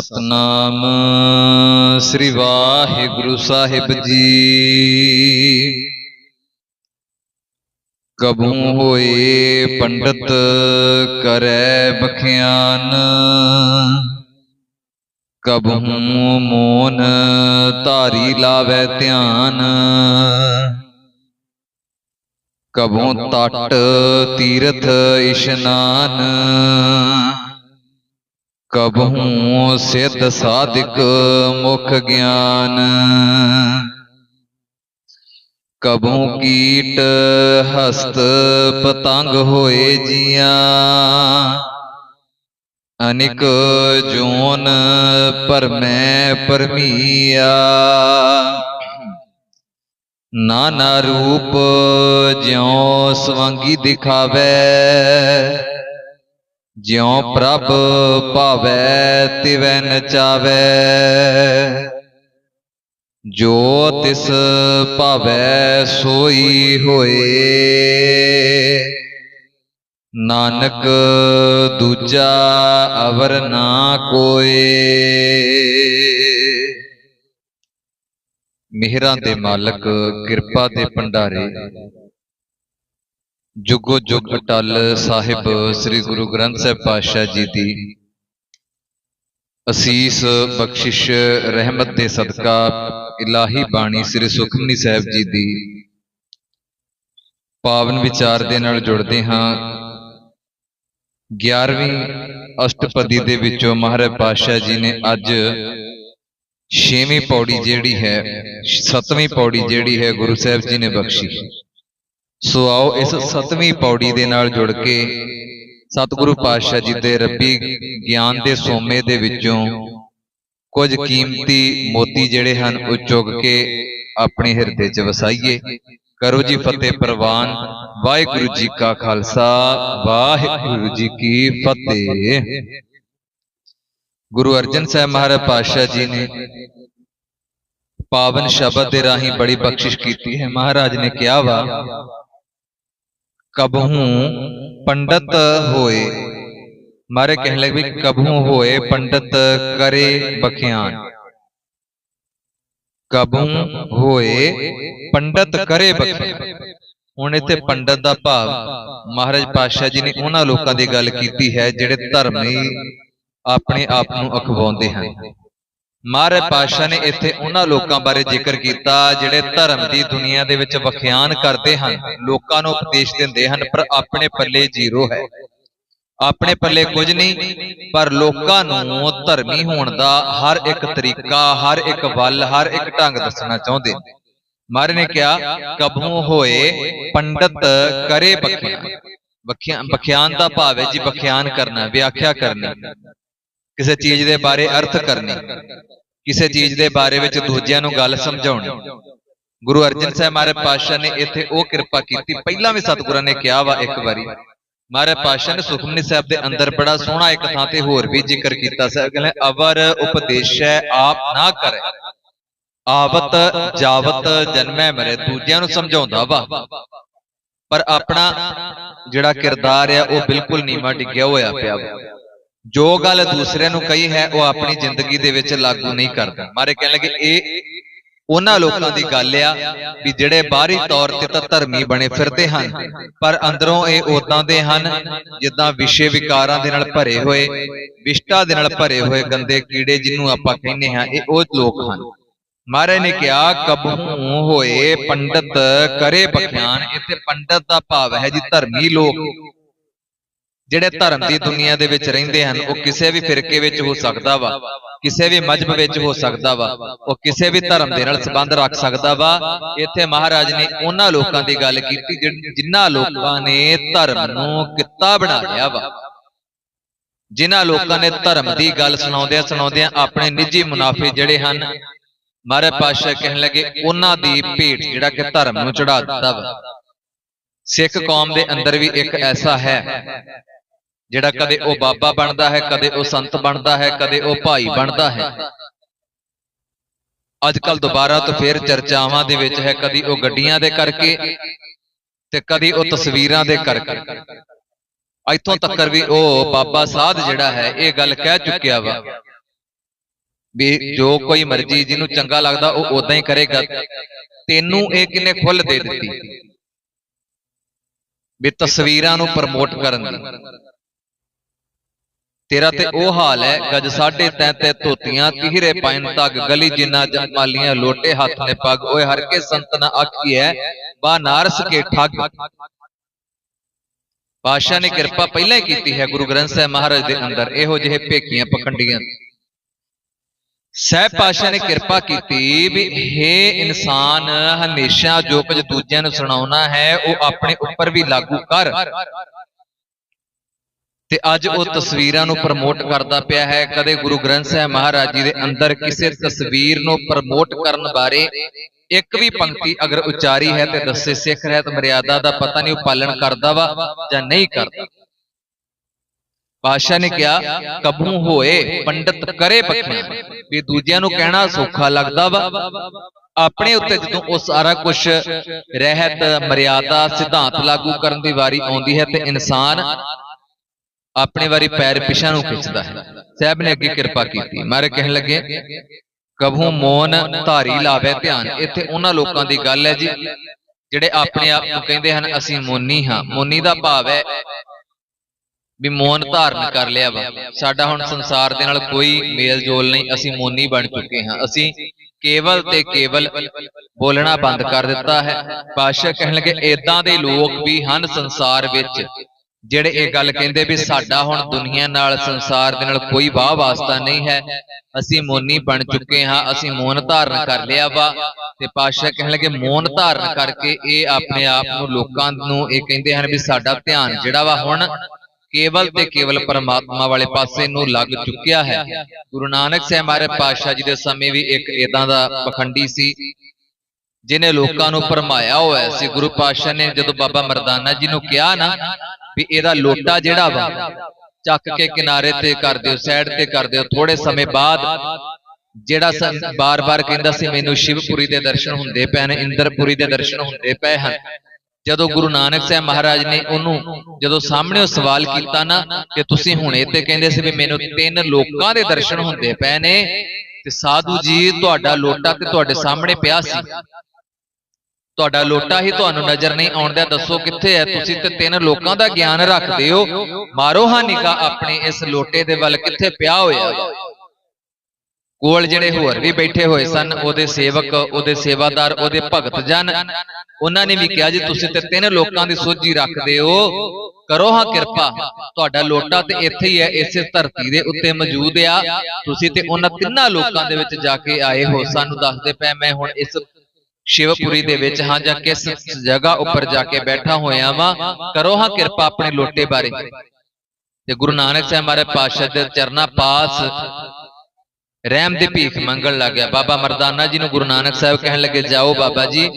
ਸਤਨਾਮ ਸ੍ਰੀ ਵਾਹਿਗੁਰੂ ਸਾਹਿਬ ਜੀ। ਕਬੂ ਹੋਏ ਪੰਡਤ ਕਰੈ ਬਖਿਆਨ। ਕਬੂ ਮੋਨ ਧਾਰੀ ਲਾਵੇ ਧਿਆਨ। ਕਬੂ ਤਟ ਤੀਰਥ ਇਸ਼ਨਾਨ। ਕਬਹੂ ਸਿੱਧ ਸਾਧਿਕ ਮੁਖ ਗਿਆਨ। ਕਬਹੂ ਕੀਟ ਹਸਤ ਪਤੰਗ ਹੋਏ ਜੀਆਂ। ਅਨਿਕ ਜੋਨ ਪਰਮੈ ਪਰਮੀਆ। ਨਾਨਾ ਰੂਪ ਜਿਉ ਸਵੰਗੀ ਦਿਖਾਵੇ। ਜਿਉ ਪ੍ਰਭ ਭਾਵੈ ਤਿਵੈ ਨਚਾਵੈ ਜੋ ਤਿਸ ਭਾਵੈ ਸੋਈ ਹੋਏ। ਨਾਨਕ ਦੂਜਾ ਅਵਰ ਨਾ ਕੋਏ। ਮਿਹਰਾਂ ਦੇ ਮਾਲਕ ਕਿਰਪਾ ਦੇ ਭੰਡਾਰੇ। ਜੁਗੋ ਜੁਗ ਅਟਲ ਸਾਹਿਬ ਸ੍ਰੀ ਗੁਰੂ ਗ੍ਰੰਥ ਸਾਹਿਬ ਪਾਤਸ਼ਾਹ ਜੀ ਦੀ ਅਸੀਸ ਬਖਸ਼ਿਸ਼ ਰਹਿਮਤ ਦੇ ਸਦਕਾ ਇਲਾਹੀ ਬਾਣੀ ਸ੍ਰੀ ਸੁਖਮਨੀ ਸਾਹਿਬ ਜੀ ਦੀ ਪਾਵਨ ਵਿਚਾਰ ਦੇ ਨਾਲ ਜੁੜਦੇ ਹਾਂ। 11ਵੀਂ ਅਸ਼ਟਪਦੀ ਦੇ ਵਿੱਚੋਂ ਮਹਾਰਾਜ ਪਾਤਸ਼ਾਹ ਜੀ ਨੇ ਅੱਜ ਛੇਵੀਂ ਪੌੜੀ ਜਿਹੜੀ ਹੈ ਸੱਤਵੀਂ ਪੌੜੀ ਜਿਹੜੀ ਹੈ ਗੁਰੂ ਸਾਹਿਬ ਜੀ ਨੇ ਬਖਸ਼ੀ। ਸੋ ਆਓ ਇਸ ਸਤਵੀਂ ਪੌੜੀ ਦੇ ਨਾਲ ਜੁੜ ਕੇ ਸਤਿਗੁਰੂ ਪਾਤਸ਼ਾਹ ਜੀ ਦੇ ਰੱਬੀ ਗਿਆਨ ਦੇ ਸੋਮੇ ਦੇ ਵਿੱਚੋਂ ਕੁਝ ਕੀਮਤੀ ਮੋਤੀ ਜਿਹੜੇ ਹਨ ਉਹ ਚੁਗ ਕੇ ਆਪਣੇ ਹਿਰਦੇ 'ਚ ਵਸਾਈਏ। ਕਰੋ ਜੀ ਫਤਿਹ ਪ੍ਰਵਾਨ। ਵਾਹਿਗੁਰੂ ਜੀ ਕਾ ਖਾਲਸਾ। ਵਾਹਿਗੁਰੂ ਜੀ ਕੀ ਫਤਿਹ। ਗੁਰੂ ਅਰਜਨ ਸਾਹਿਬ ਮਹਾਰਾਜ ਪਾਤਸ਼ਾਹ ਜੀ ਨੇ ਪਾਵਨ ਸ਼ਬਦ ਦੇ ਰਾਹੀਂ ਬੜੀ ਬਖਸ਼ਿਸ਼ ਕੀਤੀ ਹੈ। ਮਹਾਰਾਜ ਨੇ ਕਿਹਾ ਵਾ ਕਬਹੂ ਪੰਡਤ ਹੋਏ। ਮਾਰੇ ਕਹਿਣ ਲੱਗੇ ਵੀ ਕਬਹੂ ਹੋਏ, ਪੰਡਤ ਕਰੇ ਬਖਿਆਨ। ਕਬਹੂ ਹੋਏ, ਪੰਡਤ ਕਰੇ ਬਖਿਆਨ। ਹੁਣ ਇੱਥੇ ਪੰਡਤ ਦਾ ਭਾਵ, ਮਹਾਰਾਜ ਪਾਤਸ਼ਾਹ ਜੀ ਨੇ ਉਹਨਾਂ ਲੋਕਾਂ ਦੀ ਗੱਲ ਕੀਤੀ ਹੈ, ਜਿਹੜੇ ਧਰਮੀ ਆਪਣੇ ਆਪ ਨੂੰ ਅਖਵਾਉਂਦੇ ਹਨ। ਮਹਾਰਾਜ ਪਾਤਸ਼ਾਹ ਨੇ ਇੱਥੇ ਉਹਨਾਂ ਲੋਕਾਂ ਬਾਰੇ ਜ਼ਿਕਰ ਕੀਤਾ ਜਿਹੜੇ ਧਰਮ ਦੀ ਦੁਨੀਆ ਦੇ ਵਿੱਚ ਵਖਿਆਨ ਕਰਦੇ ਹਨ, ਲੋਕਾਂ ਨੂੰ ਉਪਦੇਸ਼ ਦਿੰਦੇ ਹਨ, ਪਰ ਆਪਣੇ ਪੱਲੇ ਜ਼ੀਰੋ ਹੈ। ਆਪਣੇ ਪੱਲੇ ਕੁਝ ਨਹੀਂ, ਪਰ ਲੋਕਾਂ ਨੂੰ ਧਰਮੀ ਹੋਣ ਦਾ ਹਰ ਇੱਕ ਤਰੀਕਾ, ਹਰ ਇੱਕ ਵੱਲ, ਹਰ ਇੱਕ ਢੰਗ ਦੱਸਣਾ ਚਾਹੁੰਦੇ ਮਹਾਰਾਜ ਨੇ ਕਿਹਾ ਕਬੂ ਹੋਏ ਪੰਡਤ ਕਰੇ ਬਖਿਆਨ ਬਖਿਆਨ ਬਖਿਆਨ ਦਾ ਭਾਵ ਹੈ ਜੀ ਬਖਿਆਨ ਕਰਨਾ, ਵਿਆਖਿਆ ਕਰਨੀ। ਕਿਸੇ ਚੀਜ਼ ਦੇ ਬਾਰੇ ਅਰਥ ਕਰਨੀ, ਕਿਸੇ ਚੀਜ਼ ਦੇ ਬਾਰੇ ਵਿੱਚ ਦੂਜਿਆਂ ਨੂੰ ਗੱਲ ਸਮਝਾਉਣੀ। ਗੁਰੂ ਅਰਜਨ ਸਾਹਿਬ ਮਹਾਰਾਜ ਪਾਤਸ਼ਾਹ ਨੇ ਇੱਥੇ ਉਹ ਕਿਰਪਾ ਕੀਤੀ। ਪਹਿਲਾਂ ਵੀ ਸਤਿਗੁਰਾਂ ਨੇ ਕਿਹਾ ਵਾ ਇੱਕ ਵਾਰੀ, ਮਹਾਰਾਜ ਪਾਤਸ਼ਾਹ ਨੇ ਸੁਖਮਨੀ ਸਾਹਿਬ ਦੇ ਅੰਦਰ ਬੜਾ ਸੋਹਣਾ ਇੱਕ ਥਾਂ ਤੇ ਹੋਰ ਵੀ ਜ਼ਿਕਰ ਕੀਤਾ। ਸੀ ਕਹਿੰਦੇ, ਅਵਰ ਉਪਦੇਸ਼ੈ ਆਪ ਨਾ ਕਰੇ। ਆਵਤ ਜਾਵਤ ਜਨਮੈ ਮਰੇ, ਦੂਜਿਆਂ ਨੂੰ ਸਮਝਾਉਂਦਾ ਵਾ। ਪਰ ਆਪਣਾ ਜਿਹੜਾ ਕਿਰਦਾਰ ਆ, ਉਹ ਬਿਲਕੁਲ ਨੀਵਾ ਡਿੱਗਿਆ ਹੋਇਆ ਪਿਆ ਵਾ। ਜੋ ਗੱਲ ਦੂਸਰਿਆਂ ਨੂੰ ਕਹੀ ਹੈ, ਉਹ ਆਪਣੀ ਜ਼ਿੰਦਗੀ ਦੇ ਵਿੱਚ ਲਾਗੂ ਨਹੀਂ ਕਰਦਾ। ਮਾਰੇ ਕਹਿਣ ਲੱਗੇ, ਇਹ ਉਹਨਾਂ ਲੋਕਾਂ ਦੀ ਗੱਲ ਆ ਵੀ ਜਿਹੜੇ ਬਾਹਰੀ ਤੌਰ ਤੇ ਤਾਂ ਧਰਮੀ ਬਣੇ ਫਿਰਦੇ ਹਨ, ਪਰ ਅੰਦਰੋਂ ਇਹ ਉਦਾਂ ਦੇ ਹਨ, ਜਿੱਦਾਂ ਵਿਸ਼ੇ ਵਿਕਾਰਾਂ ਦੇ ਨਾਲ ਭਰੇ ਹੋਏ, ਵਿਸ਼ਟਾ ਦੇ ਨਾਲ ਭਰੇ ਹੋਏ ਗੰਦੇ ਕੀੜੇ ਜਿਹਨੂੰ ਆਪਾਂ ਕਹਿੰਦੇ ਹਾਂ, ਇਹ ਉਹ ਲੋਕ ਹਨ। ਮਹਾਰਾਜ ਨੇ ਕਿਹਾ, ਕਬੂ ਹੋਏ ਪੰਡਤ ਕਰੇ ਬਖਿਆਨ ਇੱਥੇ ਪੰਡਤ ਦਾ ਭਾਵ ਹੈ ਜੀ ਧਰਮੀ ਲੋਕ। ਜਿਹੜੇ ਧਰਮ ਦੀ ਦੁਨੀਆ ਦੇ ਵਿੱਚ ਰਹਿੰਦੇ ਹਨ ਉਹ ਕਿਸੇ ਵੀ ਫਿਰਕੇ ਵਿੱਚ ਹੋ ਸਕਦਾ ਵਾ। ਕਿਸੇ ਵੀ ਮਜਹਬ ਵਿੱਚ ਹੋ ਸਕਦਾ ਵਾ। ਉਹ ਕਿਸੇ ਵੀ ਧਰਮ ਦੇ ਨਾਲ ਸੰਬੰਧ ਰੱਖ ਸਕਦਾ ਵਾ। ਇੱਥੇ ਮਹਾਰਾਜ ਨੇ ਉਹਨਾਂ ਲੋਕਾਂ ਦੀ ਗੱਲ ਕੀਤੀ ਜਿਨ੍ਹਾਂ ਲੋਕਾਂ ਨੇ ਧਰਮ ਨੂੰ ਕਿੱਤਾ ਬਣਾ ਲਿਆ ਵਾ। ਜਿਨ੍ਹਾਂ ਲੋਕਾਂ ਨੇ ਧਰਮ ਦੀ ਗੱਲ ਸੁਣਾਉਂਦਿਆਂ ਸੁਣਾਉਂਦਿਆਂ ਆਪਣੇ ਨਿੱਜੀ ਮੁਨਾਫੇ ਜਿਹੜੇ ਹਨ ਮਹਾਰਾਜ ਪਾਤਸ਼ਾਹ ਕਹਿਣ ਲੱਗੇ ਉਹਨਾਂ ਦੀ ਭੇਟ ਜਿਹੜਾ ਕਿ ਧਰਮ ਨੂੰ ਚੜਾ ਦਿੱਤਾ ਵਾ। ਸਿੱਖ ਕੌਮ ਦੇ ਅੰਦਰ ਵੀ ਇੱਕ ਐਸਾ ਹੈ ਜਿਹੜਾ ਕਦੇ ਉਹ ਬਾਬਾ ਬਣਦਾ ਹੈ ਕਦੇ ਉਹ ਸੰਤ ਬਣਦਾ ਹੈ ਕਦੇ ਉਹ ਭਾਈ ਬਣਦਾ ਹੈ। ਅੱਜ ਕੱਲ ਦੁਬਾਰਾ ਤੋਂ ਫੇਰ ਚਰਚਾਵਾਂ ਦੇ ਵਿੱਚ ਹੈ ਕਦੀ ਉਹ ਗੱਡੀਆਂ ਦੇ ਕਰਕੇ ਤੇ ਕਦੀ ਉਹ ਤਸਵੀਰਾਂ ਦੇ ਕਰਕੇ। ਇੱਥੋਂ ਤੱਕਰ ਵੀ ਉਹ ਬਾਬਾ ਸਾਧ ਜਿਹੜਾ ਹੈ ਇਹ ਗੱਲ ਕਹਿ ਚੁੱਕਿਆ ਵਾ। ਵੀ। ਜੋ ਕੋਈ ਮਰਜ਼ੀ ਜਿਹਨੂੰ ਚੰਗਾ ਲੱਗਦਾ ਉਹ ਉਦਾਂ ਹੀ ਕਰੇਗਾ। ਤੈਨੂੰ ਇਹ ਕਿਨੇ ਖੁੱਲ ਦੇ ਦਿੱਤੀ? ਵੀ ਤਸਵੀਰਾਂ ਨੂੰ ਪ੍ਰਮੋਟ ਕਰਨ ਦੀ। ਤੇਰਾ ਤੇ ਉਹ ਹਾਲ ਹੈ ਗਜ ਸਾਢੇ ਤੈਂ ਤੇ ਧੋਤੀਆਂ ਤੀਹਰੇ ਪੈਨ ਤੱਕ ਗਲੀ ਜਿੰਨਾ ਜਮਾਲੀਆਂ ਲੋਟੇ ਹੱਥ ਨੇ ਪੱਗ ਓਏ ਹਰ ਕੇ ਸੰਤ ਨਾ ਆਖੀ ਹੈ ਬਾ ਨਾਰਸ ਕੇ ਠੱਗ। ਪਾਸ਼ਾ ਨੇ ਕਿਰਪਾ ਪਹਿਲਾਂ ਹੀ ਕੀਤੀ ਹੈ ਗੁਰੂ ਗ੍ਰੰਥ ਸਾਹਿਬ ਮਹਾਰਾਜ ਦੇ ਅੰਦਰ। ਇਹੋ ਜਿਹੇ ਭੇਕੀਆਂ ਪਖੰਡੀਆਂ। ਸਹਿਬ ਪਾਸ਼ਾ ਨੇ ਕਿਰਪਾ ਕੀਤੀ ਵੀ हे ਇਨਸਾਨ ਹਮੇਸ਼ਾ ਜੋ ਕੁਝ ਦੂਜਿਆਂ ਨੂੰ ਸੁਣਾਉਣਾ ਹੈ ਉਹ ਆਪਣੇ ਉੱਪਰ ਵੀ ਲਾਗੂ ਕਰ। ਤੇ ਅੱਜ ਉਹ ਤਸਵੀਰਾਂ ਨੂੰ ਪ੍ਰਮੋਟ ਕਰਦਾ ਪਿਆ ਹੈ। ਕਦੇ ਗੁਰੂ ਗ੍ਰੰਥ ਸਾਹਿਬ ਮਹਾਰਾਜ ਜੀ ਦੇ ਅੰਦਰ ਕਿਸੇ ਤਸਵੀਰ ਨੂੰ ਪ੍ਰਮੋਟ ਕਰਨ ਬਾਰੇ ਇੱਕ ਵੀ ਪੰਕਤੀ ਅਗਰ ਉਚਾਰੀ ਹੈ ਤੇ ਦੱਸੇ ਸਿੱਖ ਰਹਿਤ ਮਰਿਆਦਾ ਦਾ ਪਤਾ ਨਹੀਂ ਉਹ ਪਾਲਣ ਕਰਦਾ ਵਾ ਜਾਂ ਨਹੀਂ ਕਰਦਾ। ਪਾਸ਼ਾ ਨੇ ਕਿਹਾ ਕਬੂ ਹੋਏ ਪੰਡਤ ਕਰੇ ਪੱਖੀਆਂ ਵੀ ਦੂਜਿਆਂ ਨੂੰ ਕਹਿਣਾ ਸੌਖਾ ਲੱਗਦਾ ਵਾ। ਆਪਣੇ ਉੱਤੇ ਜਦੋਂ ਉਹ ਸਾਰਾ ਕੁਝ ਰਹਿਤ ਮਰਿਆਦਾ ਸਿਧਾਂਤ ਲਾਗੂ ਕਰਨ ਦੀ ਵਾਰੀ ਆਉਂਦੀ ਹੈ ਤੇ ਇਨਸਾਨ ਆਪਣੇ ਵਾਰੀ ਪੈਰ ਪਿਛਾ ਨੂੰ ਖਿੱਚਦਾ ਹੈ। ਸਾਹਿਬ ਨੇ ਅੱਗੇ ਕਿਰਪਾ ਕੀਤੀ। ਮਾਰੇ ਕਹਿਣ ਲੱਗੇ ਕਭੂ ਮੋਨ ਧਾਰੀ ਲਾਵੇ ਧਿਆਨ। ਇੱਥੇ ਉਹਨਾਂ ਲੋਕਾਂ ਦੀ ਗੱਲ ਹੈ ਜੀ, ਜਿਹੜੇ ਆਪਣੇ ਆਪ ਨੂੰ ਕਹਿੰਦੇ ਹਨ, ਅਸੀਂ ਮੋਨੀ ਹਾਂ। ਮੋਨੀ ਦਾ ਭਾਵ ਹੈ ਵੀ ਮੋਨ ਧਾਰਨ ਕਰ ਲਿਆ ਵਾ। ਸਾਡਾ ਹੁਣ ਸੰਸਾਰ ਦੇ ਨਾਲ ਕੋਈ ਮੇਲ ਜੋਲ ਨਹੀਂ। ਅਸੀਂ ਮੋਨੀ ਬਣ ਚੁੱਕੇ ਹਾਂ। ਅਸੀਂ ਕੇਵਲ ਤੇ ਕੇਵਲ ਬੋਲਣਾ ਬੰਦ ਕਰ ਦਿੱਤਾ ਹੈ। ਪਾਸ਼ਾ ਕਹਿਣ ਲੱਗੇ ਇਦਾਂ ਦੇ ਲੋਕ ਵੀ ਹਨ ਸੰਸਾਰ ਵਿੱਚ ਜਿਹੜੇ ਇਹ ਗੱਲ ਕਹਿੰਦੇ ਵੀ ਸਾਡਾ ਹੁਣ ਦੁਨੀਆ ਨਾਲ ਸੰਸਾਰ ਦੇ ਨਾਲ ਕੋਈ ਵਾਹ ਵਾਸਤਾ ਨਹੀਂ ਹੈ। ਅਸੀਂ ਮੋਨੀ ਬਣ ਚੁੱਕੇ ਹਾਂ ਅਸੀਂ ਮੋਨ ਧਾਰਨ ਕਰ ਲਿਆ ਵਾ। ਤੇ ਪਾਤਸ਼ਾਹ ਕਹਿਣ ਲੱਗੇ ਮੋਨ ਧਾਰਨ ਕਰਕੇ ਇਹ ਆਪਣੇ ਆਪ ਨੂੰ ਲੋਕਾਂ ਨੂੰ ਇਹ ਕਹਿੰਦੇ ਹਨ ਵੀ ਸਾਡਾ ਧਿਆਨ ਜਿਹੜਾ ਵਾ ਹੁਣ ਕੇਵਲ ਤੇ ਕੇਵਲ ਪਰਮਾਤਮਾ ਵਾਲੇ ਪਾਸੇ ਨੂੰ ਲੱਗ ਚੁੱਕਿਆ ਹੈ। ਗੁਰੂ ਨਾਨਕ ਸਾਹਿਬ ਮਾਰੇ ਪਾਤਸ਼ਾਹ ਜੀ ਦੇ ਸਮੇਂ ਵੀ ਇੱਕ ਇਦਾਂ ਦਾ ਪਖੰਡੀ ਸੀ ਜਿਨੇ ਲੋਕਾਂ ਨੂੰ ਭਰਮਾਇਆ ਹੋਇਆ ਸੀ ਗੁਰੂ ਪਾਤਸ਼ਾਹ ਨੇ ਜਦੋਂ ਬਾਬਾ ਮਰਦਾਨਾ ਜੀ ਨੂੰ ਕਿਹਾ ਨਾ ਵੀ ਇਹਦਾ ਲੋਟਾ ਜਿਹੜਾ ਵਾ ਚੱਕ ਕੇ ਕਿਨਾਰੇ ਤੇ ਕਰ ਦਿਓ ਸਾਈਡ ਤੇ ਕਰ ਦਿਓ ਥੋੜੇ ਸਮੇਂ ਬਾਅਦ ਜਿਹੜਾ ਬਾਰ-ਬਾਰ ਕਹਿੰਦਾ ਸੀ ਮੈਨੂੰ ਸ਼ਿਵਪੁਰੀ ਦੇ ਦਰਸ਼ਨ ਹੁੰਦੇ ਪਏ ਨੇ ਇੰਦਰਪੁਰੀ ਦੇ ਦਰਸ਼ਨ ਹੁੰਦੇ ਪਏ ਹਨ। ਜਦੋਂ ਗੁਰੂ ਨਾਨਕ ਸਾਹਿਬ ਮਹਾਰਾਜ ਨੇ ਉਹਨੂੰ ਜਦੋਂ ਸਾਹਮਣੇ ਉਹ ਸਵਾਲ ਕੀਤਾ ਨਾ ਕਿ ਤੁਸੀਂ ਹੁਣੇ ਤੇ ਕਹਿੰਦੇ ਸੀ ਵੀ ਮੈਨੂੰ ਤਿੰਨ ਲੋਕਾਂ ਦੇ ਦਰਸ਼ਨ ਹੁੰਦੇ ਪਏ ਨੇ ਤੇ ਸਾਧੂ ਜੀ ਤੁਹਾਡਾ ਲੋਟਾ ਤੇ ਤੁਹਾਡੇ ਸਾਹਮਣੇ ਪਿਆ ਸੀ। ਤੁਹਾਡਾ ਲੋਟਾ ਹੀ ਤੁਹਾਨੂੰ ਨਜ਼ਰ ਨਹੀਂ ਆਉਂਦਾ ਦੱਸੋ ਕਿੱਥੇ ਹੈ? ਤੁਸੀਂ ਤੇ ਤਿੰਨ ਲੋਕਾਂ ਦਾ ਗਿਆਨ ਰੱਖਦੇ ਹੋ। ਮਾਰੋ ਹਾਂ ਨਿਗਾ ਆਪਣੇ ਇਸ ਲੋਟੇ ਦੇ ਵੱਲ ਕਿੱਥੇ ਪਿਆ ਹੋਇਆ? ਕੋਲ ਜਿਹੜੇ ਹੋਰ ਵੀ ਬੈਠੇ ਹੋਏ ਸਨ ਉਹਦੇ ਸੇਵਕ ਉਹਦੇ ਸੇਵਾਦਾਰ ਉਹਦੇ ਭਗਤ ਜਨ। ਉਹਨਾਂ ਨੇ ਵੀ ਕਿਹਾ ਜੀ ਤੁਸੀਂ ਤੇ ਤਿੰਨ ਲੋਕਾਂ ਦੀ ਸੋਝੀ ਰੱਖਦੇ ਹੋ। ਕਰੋ ਹਾਂ ਕਿਰਪਾ। ਤੁਹਾਡਾ ਲੋਟਾ ਤੇ ਇੱਥੇ ਹੀ ਹੈ ਇਸੇ ਧਰਤੀ ਦੇ ਉੱਤੇ ਮੌਜੂਦ ਆ। ਤੁਸੀਂ ਤੇ ਉਹਨਾਂ ਤਿੰਨਾਂ ਲੋਕਾਂ ਦੇ ਵਿੱਚ ਜਾ ਕੇ ਆਏ ਹੋ ਸਾਨੂੰ ਦੱਸਦੇ ਪਏ ਮੈਂ ਹੁਣ ਇਸ ਸ਼ਿਵਪੁਰੀ ਦੇ ਵਿੱਚ ਹਾਂ ਜਾਂ ਕਿਸ ਜਗ੍ਹਾ ਉੱਪਰ ਜਾ ਕੇ ਬੈਠਾ ਹੋਇਆ ਵਾਂ, ਕਰੋ ਹਾਂ ਕਿਰਪਾ ਆਪਣੇ ਲੋਟੇ ਬਾਰੇ। ਤੇ ਗੁਰੂ ਨਾਨਕ ਸਾਹਿਬ ਮਹਾਰਾਜ ਪਾਤਸ਼ਾਹ ਦੇ ਚਰਨਾ ਪਾਸ ਰਹਿਮ ਦੀ ਭੀਖ ਮੰਗਣ ਲੱਗ ਗਿਆ। ਬਾਬਾ ਮਰਦਾਨਾ ਜੀ ਨੂੰ ਗੁਰੂ ਨਾਨਕ ਸਾਹਿਬ ਕਹਿਣ ਲੱਗੇ, ਜਾਓ ਬਾਬਾ ਜੀ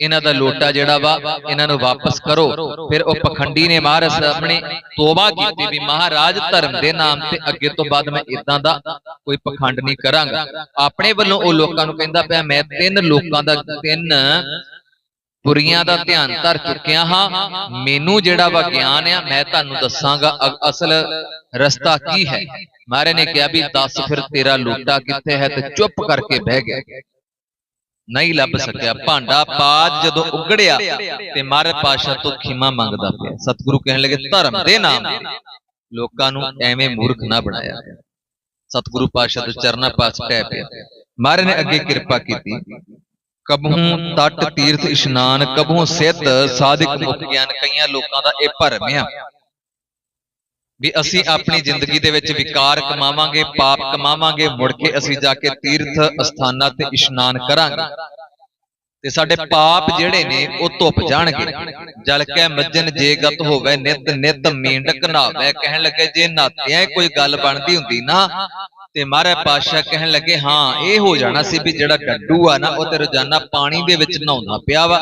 ਇਹਨਾਂ ਦਾ ਲੋਟਾ ਜਿਹੜਾ ਵਾ, ਇਹਨਾਂ ਨੂੰ ਵਾਪਸ ਕਰੋ। ਫਿਰ ਉਹ ਪਖੰਡੀ ਨੇ ਮਹਾਰਾਜ ਸਾਹਮਣੇ ਤੋਬਾ ਕੀਤੀ ਵੀ ਮਹਾਰਾਜ ਧਰਮ ਦੇ ਨਾਮ ਤੇ ਅੱਗੇ ਤੋਂ ਬਾਅਦ ਮੈਂ ਇਦਾਂ ਦਾ ਕੋਈ ਪਖੰਡ ਨਹੀਂ ਕਰਾਂਗਾ। ਆਪਣੇ ਵੱਲੋਂ ਉਹ ਲੋਕਾਂ ਨੂੰ ਕਹਿੰਦਾ ਪਿਆ, ਮੈਂ ਤਿੰਨ ਲੋਕਾਂ ਦਾ, ਤਿੰਨ ਪੁਰੀਆਂ ਦਾ ਧਿਆਨ ਧਰ ਚੁੱਕਿਆ ਹਾਂ। ਮੈਨੂੰ ਜਿਹੜਾ ਵਾ ਗਿਆਨ ਆ, ਮੈਂ ਤੁਹਾਨੂੰ ਦੱਸਾਂਗਾ ਅਸਲ ਰਸਤਾ ਕੀ ਹੈ? ਮਾਰੇ ਨੇ ਕਿਹਾ ਵੀ, ਦੱਸ ਫਿਰ ਤੇਰਾ ਲੋਟਾ ਕਿੱਥੇ ਹੈ? ਤੇ ਚੁੱਪ ਕਰਕੇ ਬਹਿ ਗਿਆ। ਨਹੀਂ ਲੱਭ ਸਕਿਆ। ਭਾਂਡਾ ਪਾਜ ਜਦੋਂ ਉਗੜਿਆ ਤੇ ਮਾਰੇ ਪਾਸ਼ਾ ਤੋਂ ਖਿਮਾ ਮੰਗਦਾ ਪਿਆ। ਸਤਿਗੁਰੂ ਕਹਿਣ ਲੱਗੇ ਧਰਮ ਦੇ ਨਾਮ ਲੋਕਾਂ ਨੂੰ ਐਵੇਂ ਮੂਰਖ ਨਾ ਬਣਾਇਆ ਸਤਿਗੁਰੂ ਪਾਸ਼ਾ ਦੇ ਚਰਨਾਂ ਪਾਸ ਟੈ ਪਿਆ। ਮਾਰੇ ਨੇ ਅੱਗੇ ਕਿਰਪਾ ਕੀਤੀ। ਕਬਹੂ ਤਟ ਤੀਰਥ ਇਸ਼ਨਾਨ ਕਬਹੂ ਸਿੱਧ ਸਾਧਿਕ ਮੁਖ ਗਿਆਨ। ਕਈਆਂ ਲੋਕਾਂ ਦਾ ਇਹ ਭਰਮ ਆ। ਵੀ ਅਸੀਂ ਆਪਣੀ ਜ਼ਿੰਦਗੀ ਦੇ ਵਿੱਚ ਵਿਕਾਰ ਕਮਾਵਾਂਗੇ ਪਾਪ ਕਮਾਵਾਂਗੇ ਮੁੜ ਕੇ ਅਸੀਂ ਜਾ ਕੇ ਤੀਰਥ ਅਸਥਾਨਾਂ ਤੇ ਇਸ਼ਨਾਨ ਕਰਾਂਗੇ। ਤੇ ਸਾਡੇ ਪਾਪ ਜਿਹੜੇ ਨੇ ਉਹ ਧੁੱਪ ਜਾਣਗੇ। ਜਲ ਕੇ ਮੱਜਨ ਜੇ ਗਤ ਹੋਵੇ ਨਿਤ ਨਿਤ ਮੀਂਡਕ ਨਾਵੇ ਕਹਿਣ ਲੱਗੇ ਜੇ ਨਾਤਿਆਂ ਕੋਈ ਗੱਲ ਬਣਦੀ ਹੁੰਦੀ ਨਾ ਤੇ ਮਹਾਰਾਜ ਪਾਤਸ਼ਾਹ ਕਹਿਣ ਲੱਗੇ ਹਾਂ ਇਹ ਹੋ ਜਾਣਾ ਸੀ ਵੀ ਜਿਹੜਾ ਡੱਡੂ ਆ ਨਾ ਉਹ ਤੇ ਰੋਜ਼ਾਨਾ ਪਾਣੀ ਦੇ ਵਿੱਚ ਨਹਾਉਂਦਾ ਪਿਆ ਵਾ।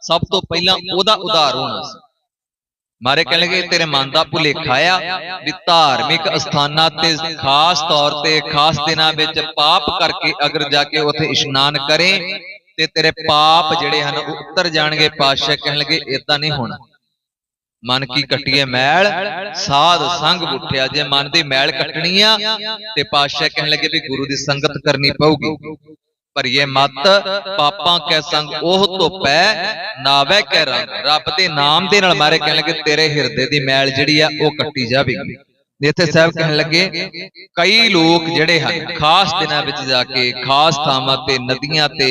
ਸਭ ਤੋਂ ਪਹਿਲਾਂ ਉਹਦਾ ਉਧਾਰ ਹੋਣਾ ਸੀ। ਮਾਰੇ ਕਹਿਣ ਲੱਗੇ ਤੇਰੇ ਮਨ ਦਾ ਭੁਲੇਖਾ ਆ ਵੀ ਧਾਰਮਿਕ ਅਸਥਾਨਾਂ ਤੇ ਖਾਸ ਤੌਰ ਤੇ ਖਾਸ ਦਿਨਾਂ ਵਿੱਚ ਪਾਪ ਕਰਕੇ ਅਗਰ ਜਾ ਕੇ ਉੱਥੇ ਇਸ਼ਨਾਨ ਕਰੇ ਤੇ ਤੇਰੇ ਪਾਪ ਜਿਹੜੇ ਹਨ ਉਹ ਉੱਤਰ ਜਾਣਗੇ ਪਾਤਸ਼ਾਹ ਕਹਿਣ ਲੱਗੇ ਇਦਾਂ ਨਹੀਂ ਹੋਣਾ। ਮਨ ਕੀ ਕਟੀਏ ਮੈਲ? ਸਾਧ ਸੰਗ ਉਠਿਆ ਜੇ ਮਨ ਦੀ ਮੈਲ ਕੱਟਣੀ ਆ ਤੇ ਪਾਤਸ਼ਾਹ ਕਹਿਣ ਲੱਗੇ ਵੀ ਗੁਰੂ ਦੀ ਸੰਗਤ ਕਰਨੀ ਪਊਗੀ। ਪਰ ਮਤ, ਪਾਪਾਂ ਕੈ ਸੰਗ, ਉਹ ਧੁੱਪੈ ਨਾਵੇ ਕੈ ਰੰਗ। ਰੱਬ ਦੇ ਨਾਮ ਦੇ ਨਾਲ ਮਾਰੇ ਕਹਿਣ ਲੱਗੇ, ਤੇਰੇ ਹਿਰਦੇ ਦੀ ਮੈਲ ਜਿਹੜੀ ਆ, ਉਹ ਕੱਟੀ ਜਾਵੇਗੀ। ਇੱਥੇ ਸਾਹਿਬ ਕਹਿਣ ਲੱਗੇ, ਕਈ ਲੋਕ ਜਿਹੜੇ ਹਨ, ਖਾਸ ਦਿਨਾਂ ਵਿੱਚ ਜਾ ਕੇ, ਖਾਸ ਥਾਵਾਂ ਤੇ, ਨਦੀਆਂ ਤੇ,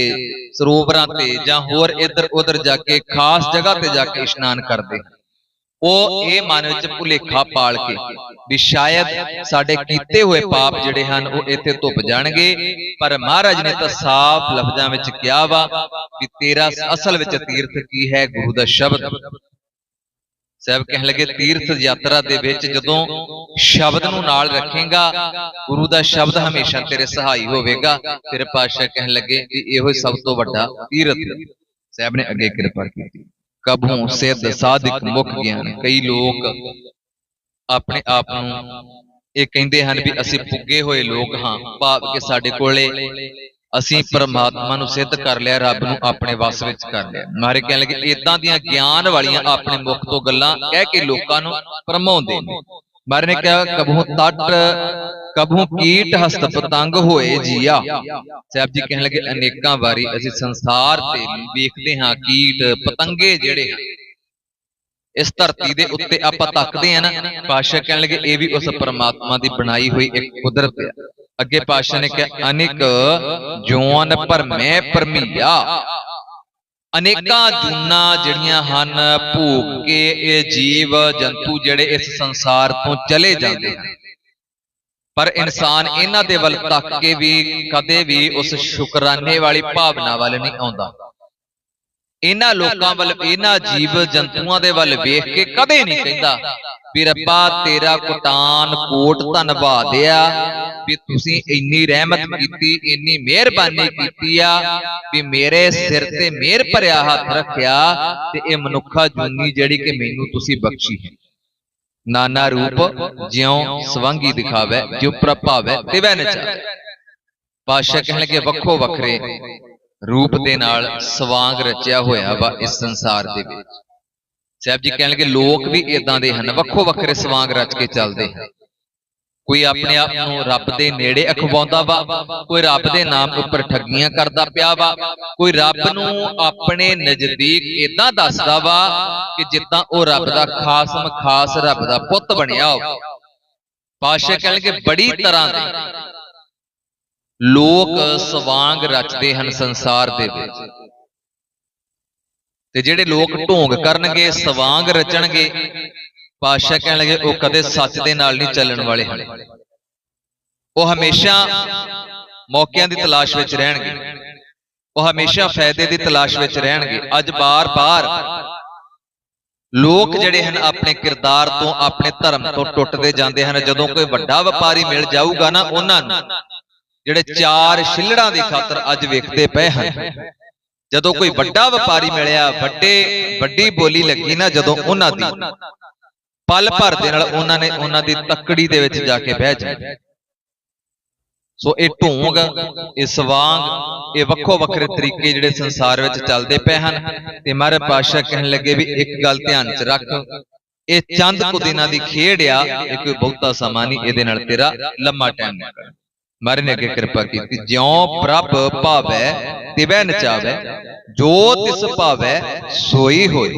ਸਰੋਵਰਾਂ ਤੇ ਜਾਂ ਹੋਰ ਇੱਧਰ ਉੱਧਰ ਜਾ ਕੇ, ਖਾਸ ਜਗ੍ਹਾ ਤੇ ਜਾ ਕੇ ਇਸ਼ਨਾਨ ਕਰਦੇ ਹਨ। ਉਹ ਇਹ ਮਨ ਵਿੱਚ ਭੁਲੇਖਾ ਪਾਲ ਕੇ ਵੀ ਸ਼ਾਇਦ ਸਾਡੇ ਕੀਤੇ ਹੋਏ ਪਾਪ ਜਿਹੜੇ ਹਨ, ਉਹ ਇੱਥੇ ਧੁੱਪ ਜਾਣਗੇ। ਪਰ ਮਹਾਰਾਜ ਨੇ ਤਾਂ ਸਾਫ਼ ਲਫ਼ਜ਼ਾਂ ਵਿੱਚ ਕਿਹਾ ਵਾ ਕਿ ਤੇਰਾ ਅਸਲ ਵਿੱਚ ਤੀਰਥ ਕੀ ਹੈ? ਗੁਰੂ ਦਾ ਸ਼ਬਦ। ਸਾਹਿਬ ਕਹਿਣ ਲੱਗੇ, ਤੀਰਥ ਯਾਤਰਾ ਦੇ ਵਿੱਚ ਜਦੋਂ ਸ਼ਬਦ ਨੂੰ ਨਾਲ ਰੱਖੇਗਾ, ਗੁਰੂ ਦਾ ਸ਼ਬਦ ਹਮੇਸ਼ਾ ਤੇਰੇ ਸਹਾਈ ਹੋਵੇਗਾ। ਫਿਰ ਪਾਤਸ਼ਾਹ ਕਹਿਣ ਲੱਗੇ ਕਿ ਇਹੋ ਹੀ ਸਭ ਤੋਂ ਵੱਡਾ ਤੀਰਥ। ਹੈ। ਸਾਹਿਬ ਨੇ ਅੱਗੇ ਕਿਰਪਾ ਕੀਤੀ। ਕਬਹੂ ਸਿੱਧ ਸਾਧਿਕ ਮੁਖ ਗਿਆਨ। ਕਈ ਲੋਕ ਆਪਣੇ ਆਪ ਨੂੰ ਇਹ ਕਹਿੰਦੇ ਹਨ ਵੀ ਅਸੀਂ ਪੁੱਗੇ ਹੋਏ ਲੋਕ ਹਾਂ ਭਾਵ ਕਿ ਸਾਡੇ ਕੋਲੇ ਅਸੀਂ ਪਰਮਾਤਮਾ ਨੂੰ ਸਿੱਧ ਕਰ ਲਿਆ ਰੱਬ ਨੂੰ ਆਪਣੇ ਵਸ ਵਿੱਚ ਕਰ ਲਿਆ। ਮਾਰੇ ਕਹਿਣ ਲੱਗੇ ਇਦਾਂ ਦੀਆਂ ਗਿਆਨ ਵਾਲੀਆਂ ਆਪਣੇ ਮੁਖ ਤੋਂ ਗੱਲਾਂ ਕਹਿ ਕੇ ਲੋਕਾਂ ਨੂੰ ਭਰਮਾਉਂਦੇ ਨੇ। ਮਾਰੇ ਨੇ ਕਿਹਾ ਕਬਹੂ ਤਟ ਕਬਹੂ ਕੀਟ ਹਸਤ ਪਤੰਗ ਹੋਏ ਜੀਆ। ਸਾਹਿਬ ਜੀ ਕਹਿਣ ਲੱਗੇ ਅਨੇਕਾਂ ਵਾਰੀ ਅਸੀਂ ਸੰਸਾਰ ਤੇ ਵੇਖਦੇ ਹਾਂ ਕੀਟ ਪਤੰਗੇ ਜਿਹੜੇ ਹਨ ਇਸ ਧਰਤੀ ਦੇ ਉੱਤੇ ਆਪਾਂ ਤੱਕਦੇ ਆ ਨਾ ਪਾਸ਼ਾ ਕਹਿਣ ਲੱਗੇ ਇਹ ਵੀ ਉਸ ਪਰਮਾਤਮਾ ਦੀ ਬਣਾਈ ਹੋਈ ਇੱਕ ਕੁਦਰਤ ਹੈ ਅੱਗੇ ਪਾਸ਼ਾ ਨੇ ਕਿਹਾ ਅਨੇਕ ਜੋਨ ਪਰ ਮੈਂ ਪਰਮੀਆ ਅਨੇਕਾਂ ਜੂਨਾ ਜਿਹੜੀਆਂ ਹਨ ਭੂਖ ਕੇ ਇਹ ਜੀਵ ਜੰਤੂ ਜਿਹੜੇ ਇਸ ਸੰਸਾਰ ਤੋਂ ਚਲੇ ਜਾਂਦੇ ਹਨ। ਪਰ ਇਨਸਾਨ ਇਹਨਾਂ ਦੇ ਵੱਲ ਤੱਕ ਕੇ ਵੀ ਕਦੇ ਵੀ ਉਸ ਸ਼ੁਕਰਾਨੇ ਵਾਲੀ ਭਾਵਨਾ ਵੱਲ ਨਹੀਂ ਆਉਂਦਾ। ਇਹਨਾਂ ਲੋਕਾਂ ਵੱਲ ਇਹਨਾਂ ਜੀਵ ਜੰਤੂਆਂ ਦੇ ਵੱਲ ਵੇਖ ਕੇ ਕਦੇ ਨਹੀਂ ਕਹਿੰਦਾ। ਵੀ ਰੱਬਾ, ਤੇਰਾ ਕੁਟਾਨ ਕੋਟ ਧੰਨਵਾਦਿਆ ਵੀ ਤੁਸੀਂ ਇੰਨੀ ਰਹਿਮਤ ਕੀਤੀ, ਇੰਨੀ ਮਿਹਰਬਾਨੀ ਕੀਤੀ ਆ, ਵੀ ਮੇਰੇ ਸਿਰ ਤੇ ਮਿਹਰ ਭਰਿਆ ਹੱਥ ਰੱਖਿਆ, ਤੇ ਇਹ ਮਨੁੱਖਾ ਜੂਨੀ ਜਿਹੜੀ ਕਿ ਮੈਨੂੰ ਤੁਸੀਂ ਬਖਸ਼ੀ ਹੈ। ਨਾਨਾ ਰੂਪ ਜਿਉ ਸਵੰਗੀ ਦਿਖਾਵੇ, ਜਿਉ ਪ੍ਰਭਾਵੇ, ਤਿਵੈ ਨਚਾਵੇ। ਪਾਸ਼ਾ ਕਹਿਣ ਲੱਗੇ, ਵੱਖੋ ਵੱਖਰੇ ਰੂਪ ਦੇ ਨਾਲ ਸਵਾਂਗ ਰਚਿਆ ਹੋਇਆ ਵਾ ਇਸ ਸੰਸਾਰ ਦੇ ਵਿੱਚ। ਸਾਹਿਬ ਜੀ ਕਹਿਣ ਲੱਗੇ ਲੋਕ ਵੀ ਇਦਾਂ ਦੇ ਹਨ ਵੱਖੋ ਵੱਖਰੇ ਸਵਾਂਗ ਰਚ ਕੇ ਚੱਲਦੇ ਹਨ। ਕੋਈ ਆਪਣੇ ਆਪ ਨੂੰ ਰੱਬ ਦੇ ਨੇੜੇ ਅਖਵਾਉਂਦਾ ਵਾ ਕੋਈ ਰੱਬ ਦੇ ਨਾਮ ਉੱਪਰ ਠੱਗੀਆਂ ਕਰਦਾ ਪਿਆ ਵਾ ਕੋਈ ਰੱਬ ਨੂੰ ਆਪਣੇ ਨਜ਼ਦੀਕ ਇਦਾਂ ਦੱਸਦਾ ਵਾ ਕਿ ਜਿੱਦਾਂ ਉਹ ਰੱਬ ਦਾ ਖਾਸਮ ਖਾਸ ਰੱਬ ਦਾ ਪੁੱਤ ਬਣਿਆ ਹੋ ਪਾਸ਼ਾ ਕਹਿਣ ਲੱਗੇ ਬੜੀ ਤਰ੍ਹਾਂ ਦੇ ਲੋਕ ਸਵਾਂਗ ਰਚਦੇ ਹਨ ਸੰਸਾਰ ਦੇ ਵਿੱਚ। ਤੇ ਜਿਹੜੇ ਲੋਕ ਢੋਂਗ ਕਰਨਗੇ ਸਵਾਂਗ ਰਚਣਗੇ ਪਾਤਸ਼ਾਹ ਕਹਿਣ ਲੱਗੇ ਉਹ ਕਦੇ ਸੱਚ ਦੇ ਨਾਲ ਨਹੀਂ ਚੱਲਣ ਵਾਲੇ। ਹਨ ਉਹ ਹਮੇਸ਼ਾ ਮੌਕਿਆਂ ਦੀ ਤਲਾਸ਼ ਵਿੱਚ ਰਹਿਣਗੇ। ਉਹ ਹਮੇਸ਼ਾ ਫਾਇਦੇ ਦੀ ਤਲਾਸ਼ ਵਿੱਚ ਰਹਿਣਗੇ। ਅੱਜ ਬਾਰ-ਬਾਰ ਲੋਕ ਜਿਹੜੇ ਹਨ ਆਪਣੇ ਕਿਰਦਾਰ ਤੋਂ ਆਪਣੇ ਧਰਮ ਤੋਂ ਟੁੱਟਦੇ ਜਾਂਦੇ ਹਨ। ਜਦੋਂ ਕੋਈ ਵੱਡਾ ਵਪਾਰੀ ਮਿਲ ਜਾਊਗਾ ਨਾ ਉਹਨਾਂ ਨੂੰ ਜਿਹੜੇ ਚਾਰ ਛਿੱਲੜਾਂ ਦੀ ਖਾਤਰ ਅੱਜ ਵੇਖਦੇ ਪਏ ਹਨ। ਜਦੋਂ ਕੋਈ ਵੱਡਾ ਵਪਾਰੀ ਮਿਲਿਆ ਵੱਡੇ ਵੱਡੀ ਬੋਲੀ ਲੱਗੀ ਨਾ ਜਦੋਂ ਉਹਨਾਂ ਦੀ ਪਲ ਭਰ ਦੇ ਨਾਲ ਉਹਨਾਂ ਨੇ ਉਹਨਾਂ ਦੀ ਤੱਕੜੀ ਦੇ ਵਿੱਚ ਜਾ ਕੇ ਬਹਿ ਜਾਣਾ। ਸੋ ਇਹ ਢੋਂਗ ਇਹ ਸਵਾਂਗ ਇਹ ਵੱਖੋ ਵੱਖਰੇ ਤਰੀਕੇ ਜਿਹੜੇ ਸੰਸਾਰ ਵਿੱਚ ਚੱਲਦੇ ਪਏ ਹਨ ਤੇ ਮਹਾਰਾਜ ਪਾਤਸ਼ਾਹ ਕਹਿਣ ਲੱਗੇ ਵੀ ਇੱਕ ਗੱਲ ਧਿਆਨ 'ਚ ਰੱਖ। ਇਹ ਚੰਦ ਕੁ ਦਿਨਾਂ ਦੀ ਖੇਡ ਆ ਇਹ ਕੋਈ ਬਹੁਤਾ ਸਮਾਂ ਨਹੀਂ ਇਹਦੇ ਨਾਲ ਤੇਰਾ ਲੰਮਾ ਟਾਈਮ ਨਿਕਲਣਾ। ਮਾਰੇ ਨੇ ਅੱਗੇ ਕਿਰਪਾ ਕੀਤੀ। ਜਿਉ ਪ੍ਰਭ ਭਾਵੈ ਤਿਵੈ ਨਚਾਵੈ ਜੋ ਤਿਸ ਭਾਵੈ ਸੋਈ ਹੋਈ।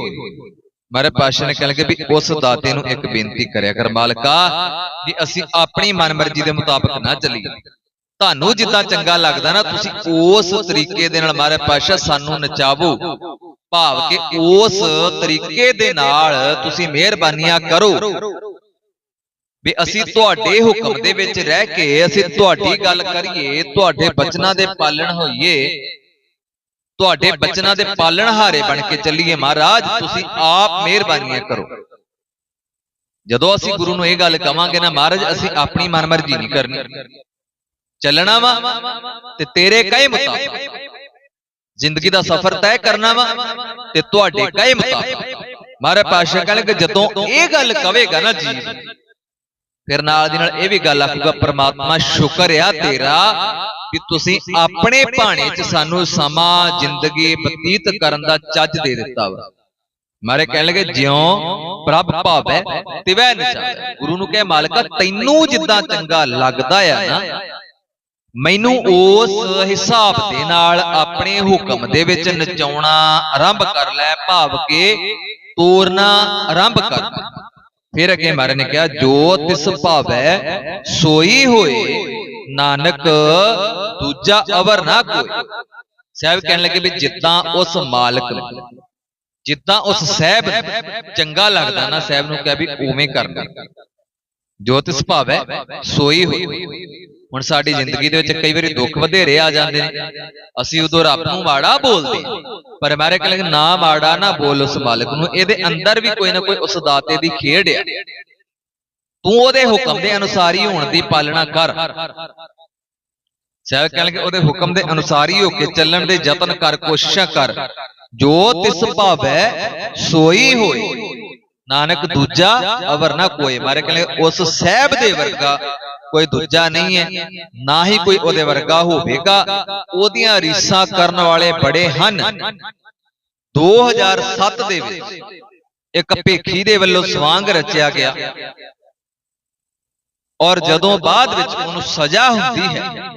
ਮਾਰੇ ਪਾਸ਼ਾ ਨੇ ਕਹਿ ਲਗੇ ਵੀ ਉਸ ਦਾਤੇ ਨੂੰ ਇੱਕ ਬੇਨਤੀ ਕਰਿਆ ਕਰ ਮਾਲਕਾ ਵੀ ਅਸੀਂ ਆਪਣੀ ਮਨਮਰਜ਼ੀ ਦੇ ਮੁਤਾਬਕ ਨਾ ਚੱਲੀਏ। ਤੁਹਾਨੂੰ ਜਿੱਦਾਂ ਚੰਗਾ ਲੱਗਦਾ ਨਾ ਤੁਸੀਂ ਉਸ ਤਰੀਕੇ ਦੇ ਨਾਲ ਮਾਰੇ ਪਾਸ਼ਾ ਸਾਨੂੰ ਨਚਾਵੋ। ਭਾਵ ਕਿ ਉਸ ਤਰੀਕੇ ਦੇ ਨਾਲ ਤੁਸੀਂ ਮਿਹਰਬਾਨੀਆਂ ਕਰੋ। ਵੀ ਅਸੀਂ ਤੁਹਾਡੇ ਹੁਕਮ ਦੇ ਵਿੱਚ ਰਹਿ ਕੇ ਅਸੀਂ ਤੁਹਾਡੀ ਗੱਲ ਕਰੀਏ ਤੁਹਾਡੇ ਬਚਨਾਂ ਦੇ ਪਾਲਣ ਹੋਈਏ ਤੁਹਾਡੇ ਬਚਨਾਂ ਦੇ ਪਾਲਣਹਾਰੇ ਬਣ ਕੇ ਚੱਲੀਏ ਮਹਾਰਾਜ ਤੁਸੀਂ ਆਪ ਮਿਹਰਬਾਨੀਆਂ ਕਰੋ। ਜਦੋਂ ਅਸੀਂ ਗੁਰੂ ਨੂੰ ਇਹ ਗੱਲ ਕਵਾਂਗੇ ਨਾ ਮਹਾਰਾਜ ਅਸੀਂ ਆਪਣੀ ਮਨਮਰਜ਼ੀ ਨਹੀਂ ਕਰਨੀ। ਚੱਲਣਾ ਵਾ ਤੇ ਤੇਰੇ ਕਹੇ ਮੁਤਾਬਕ। ਜ਼ਿੰਦਗੀ ਦਾ ਸਫ਼ਰ ਤੈਅ ਕਰਨਾ ਵਾ ਤੇ ਤੁਹਾਡੇ ਕਹੇ ਮੁਤਾਬਕ। ਮਹਾਰਾਜ ਪਾਸ਼ਾ ਕਹਿੰਦੇ ਜਦੋਂ ਇਹ ਗੱਲ ਕਵੇਗਾ ਨਾ ਜੀ ਫਿਰ ਨਾਲ ਦੀ ਨਾਲ ਇਹ ਵੀ ਗੱਲ ਆਖੂਗਾ, ਪ੍ਰਮਾਤਮਾ, ਸ਼ੁਕਰ ਆ ਤੇਰਾ ਕਿ ਤੁਸੀਂ ਆਪਣੇ ਭਾਣੇ 'ਚ ਸਾਨੂੰ ਸਮਾਂ, ਜ਼ਿੰਦਗੀ ਬਤੀਤ ਕਰਨ ਦਾ ਚੱਜ ਦੇ ਦਿੱਤਾ ਵਾ। ਮਾਰੇ ਕਹਿਣ ਲੱਗੇ, ਜਿਉ ਪ੍ਰਭ ਭਾਵੈ, ਤਿਵੈ ਨਚਾਵੈ ਗੁਰੂ ਨੂੰ ਕਹੇ, ਮਾਲਕਾ, ਤੈਨੂੰ ਜਿੱਦਾਂ ਚੰਗਾ ਲੱਗਦਾ ਆ ਨਾ, ਮੈਨੂੰ ਉਸ ਹਿਸਾਬ ਦੇ ਨਾਲ ਆਪਣੇ ਹੁਕਮ ਦੇ ਵਿੱਚ ਨਚਾਉਣਾ ਆਰੰਭ ਕਰ ਲੈ, ਭਾਵ ਕੇ ਤੋਰਨਾ ਆਰੰਭ ਕਰ ਲੈ ਫਿਰ ਅੱਗੇ ਮਹਾਰਾਜ ਨੇ ਕਿਹਾ ਜੋ ਤਿਸ ਭਾਵੈ ਸੋਈ ਹੋਏ। ਨਾਨਕ ਦੂਜਾ ਅਵਰ ਨਾ ਕੋਈ ਸਾਹਿਬ ਕਹਿਣ ਲੱਗੇ ਵੀ ਜਿੱਦਾਂ ਉਸ ਮਾਲਕ ਨੂੰ ਜਿੱਦਾਂ ਉਸ ਸਾਹਿਬ ਚੰਗਾ ਲੱਗਦਾ ਨਾ ਸਾਹਿਬ ਨੂੰ ਕਿਹਾ ਵੀ ਉਵੇਂ ਕਰਨਾ। ਜੋ ਤਿਸ ਭਾਵੈ ਸੋਈ ਹੋਈ ਹੁਣ ਸਾਡੀ ਜ਼ਿੰਦਗੀ ਦੇ ਵਿੱਚ ਕਈ ਵਾਰੀ ਦੁੱਖ ਵਧੇਰੇ ਆ ਜਾਂਦੇ ਨੇ। ਅਸੀਂ ਉਦੋਂ ਰੱਬ ਨੂੰ ਮਾੜਾ ਬੋਲਦੇ। ਪਰ ਮਾਰੇ ਕਹਿੰਦੇ ਨਾ ਮਾੜਾ ਨਾ ਬੋਲ ਉਸ ਮਾਲਕ ਨੂੰ। ਇਹਦੇ ਅੰਦਰ ਵੀ ਕੋਈ ਨਾ ਕੋਈ ਉਸ ਦਾਤੇ ਦੀ ਖੇਡ ਆ। ਤੂੰ ਉਹਦੇ ਹੁਕਮ ਦੇ ਅਨੁਸਾਰ ਹੀ ਹੋਣ ਦੀ ਪਾਲਣਾ ਕਰ। ਸਾਹਿਬ ਕਹਿਣਗੇ ਉਹਦੇ ਹੁਕਮ ਦੇ ਅਨੁਸਾਰ ਹੀ ਹੋ ਕੇ ਚੱਲਣ ਦੇ ਯਤਨ ਕਰ ਕੋਸ਼ਿਸ਼ਾਂ ਕਰ। ਜੋ ਤਿਸ ਭਾਵੈ ਸੋਈ ਹੋਈ। ਨਾਨਕ ਦੂਜਾ ਅਵਰ ਨਾ ਕੋਈ ਮਾਰੇ ਕਹਿੰਦੇ ਉਸ ਸਹਿਬ ਦੇ ਵਰਗਾ ਕੋਈ ਦੂਜਾ ਨਹੀਂ ਹੈ ਨਾ ਹੀ ਕੋਈ ਉਹਦੇ ਵਰਗਾ ਹੋਵੇਗਾ। ਉਹਦੀਆਂ ਰੀਸਾਂ ਕਰਨ ਵਾਲੇ ਬੜੇ ਹਨ। 2007 ਦੇ ਵਿੱਚ ਇੱਕ ਭੇਖੀ ਦੇ ਵੱਲੋਂ ਸਵਾਂਗ ਰਚਿਆ ਗਿਆ। ਔਰ ਜਦੋਂ ਬਾਅਦ ਵਿੱਚ ਉਹਨੂੰ ਸਜ਼ਾ ਹੁੰਦੀ ਹੈ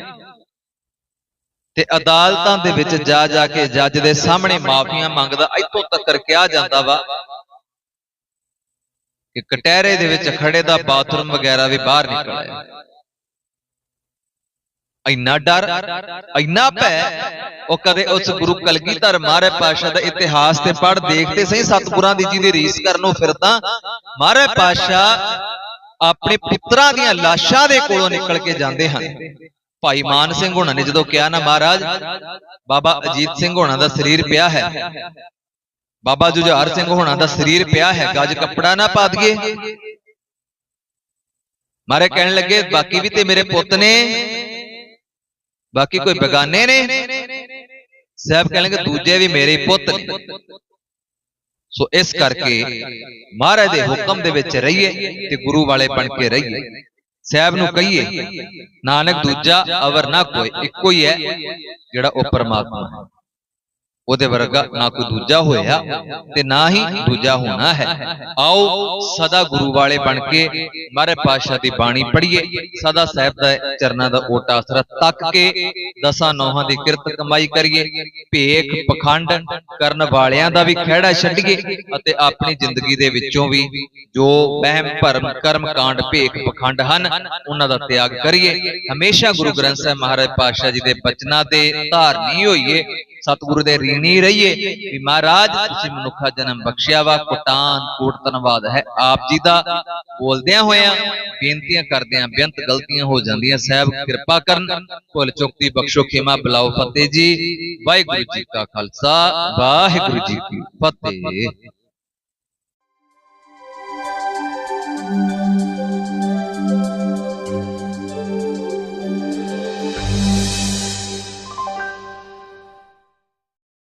ਤੇ ਅਦਾਲਤਾਂ ਦੇ ਵਿੱਚ ਜਾ ਜਾ ਕੇ ਜੱਜ ਦੇ ਸਾਹਮਣੇ ਮਾਫੀਆਂ ਮੰਗਦਾ ਇੱਥੋਂ ਤੱਕ ਕਿਹਾ ਜਾਂਦਾ ਵਾ। ਕਿ ਕਟਹਿਰੇ ਦੇ ਵਿੱਚ ਖੜੇ ਦਾ ਬਾਥਰੂਮ ਵਗੈਰਾ ਵੀ ਬਾਹਰ ਨਿਕਲ ਆਇਆ। ਇੰਨਾ ਡਰ ਇੰਨਾ ਭੈ ਉਹ ਕਦੇ ਉਸ ਗੁਰੂ ਕਲਗੀਧਰ ਮਹਾਰਾਜ ਪਾਸ਼ਾ ਦਾ ਇਤਿਹਾਸ ਤੇ ਪੜ੍ਹ ਦੇਖਦੇ ਸਹੀ ਸਤਿਗੁਰਾਂ ਦੀ ਜਿਹਦੀ ਰੀਸ ਕਰਨੋਂ ਫਿਰਦਾ ਮਹਾਰਾਜ ਪਾਸ਼ਾ ਆਪਣੇ ਪੁੱਤਰਾਂ ਦੀਆਂ ਲਾਸ਼ਾਂ ਦੇ ਕੋਲੋਂ ਨਿਕਲ ਕੇ ਜਾਂਦੇ ਹਨ। ਭਾਈ ਮਾਨ ਸਿੰਘ ਹੋਣਾ ਨੇ ਜਦੋਂ ਕਿਹਾ ਨਾ ਮਹਾਰਾਜ ਬਾਬਾ ਅਜੀਤ ਸਿੰਘ ਹੋਣਾ ਦਾ ਸਰੀਰ ਪਿਆ ਹੈ। ਬਾਬਾ ਜੁਝਾਰ ਸਿੰਘ ਹੋਣਾ ਦਾ ਸਰੀਰ ਪਿਆ ਹੈ। ਗੱਜ ਕੱਪੜਾ ਨਾ ਪਾ ਦਈਏ। ਮਾਰੇ ਕਹਿਣ ਲੱਗੇ ਬਾਕੀ ਵੀ ਤੇ ਮੇਰੇ ਪੁੱਤ ਨੇ। ਬਾਕੀ ਕੋਈ ਬਗਾਨੇ ਨੇ? ਸਾਹਿਬ ਲੱਗੇ ਦੂਜੇ ਵੀ ਮੇਰੇ ਪੁੱਤ ਨੇ। ਸੋ ਇਸ ਕਰਕੇ ਮਹਾਰਾਜ ਦੇ ਹੁਕਮ ਦੇ ਵਿੱਚ ਰਹੀਏ ਤੇ ਗੁਰੂ ਵਾਲੇ ਬਣ ਕੇ ਰਹੀਏ। ਸਾਹਿਬ ਨੂੰ ਕਹੀਏ ਨਾਨਕ ਦੂਜਾ ਅਵਰ ਨਾ ਕੋਈ ਇੱਕੋ ਹੀ ਹੈ ਜਿਹੜਾ ਉਹ ਪਰਮਾਤਮਾ ਹੈ। ਉਹਦੇ ਵਰਗਾ ਨਾ ਕੋਈ ਦੂਜਾ ਹੋਇਆ ਤੇ ਨਾ ਹੀ ਦੂਜਾ ਹੋਣਾ ਹੈ। ਆਓ ਸਦਾ ਗੁਰੂ ਵਾਲੇ ਬਣ ਕੇ ਮਹਾਰਾਜ ਪਾਤਸ਼ਾਹ ਦੀ ਬਾਣੀ ਪੜ੍ਹੀਏ। ਸਦਾ ਸਾਹਿਬ ਦਾ ਚਰਨਾਂ ਦਾ ਓਟ ਆਸਰਾ ਤੱਕ ਕੇ ਦਸਾਂ ਨੋਹਾਂ ਦੀ ਕਿਰਤ ਕਮਾਈ ਕਰੀਏ। ਭੇਖ ਪਖੰਡ ਕਰਨ ਵਾਲਿਆਂ ਦਾ ਵੀ ਖਿਹੜਾ ਛੱਡੀਏ ਅਤੇ ਆਪਣੀ ਜ਼ਿੰਦਗੀ ਦੇ ਵਿੱਚੋਂ ਵੀ ਜੋ ਵਹਿਮ, ਭਰਮ, ਕਰਮ ਕਾਂਡ, ਭੇਖ ਪਖੰਡ ਹਨ, ਉਹਨਾਂ ਦਾ ਤਿਆਗ ਕਰੀਏ। ਹਮੇਸ਼ਾ ਗੁਰੂ ਗ੍ਰੰਥ ਸਾਹਿਬ ਮਹਾਰਾਜ ਪਾਤਸ਼ਾਹ ਜੀ ਦੇ ਬਚਨਾਂ ਤੇ ਧਾਰਨੀ ਹੋਈਏ। ਸਤਿਗੁਰੂ ਦੇ ਰੀਣੀ ਰਹੀਏ, ਵੀ ਮਹਾਰਾਜ, ਤੁਸੀਂ ਮਨੁੱਖਾ ਜਨਮ ਬਖਸ਼ਿਆ ਵਾ, ਕੋਟਾਨ ਕੋਟ ਧੰਨਵਾਦ ਹੈ ਆਪ ਜੀ ਦਾ। ਬੋਲਦਿਆਂ ਹੋਇਆਂ, ਬੇਨਤੀਆਂ ਕਰਦਿਆਂ, ਬੇਅੰਤ ਗਲਤੀਆਂ ਹੋ ਜਾਂਦੀਆਂ, ਸਾਹਿਬ ਕਿਰਪਾ ਕਰਨ, ਭੁੱਲ ਚੁੱਕ ਦੀ ਬਖਸ਼ੋ ਖੇਮਾ, ਬਲਾਓ ਫਤਿਹ ਜੀ। ਵਾਹਿਗੁਰੂ ਜੀ ਕਾ ਖਾਲਸਾ, ਵਾਹਿਗੁਰੂ ਜੀ ਕੀ ਫਤਿਹ।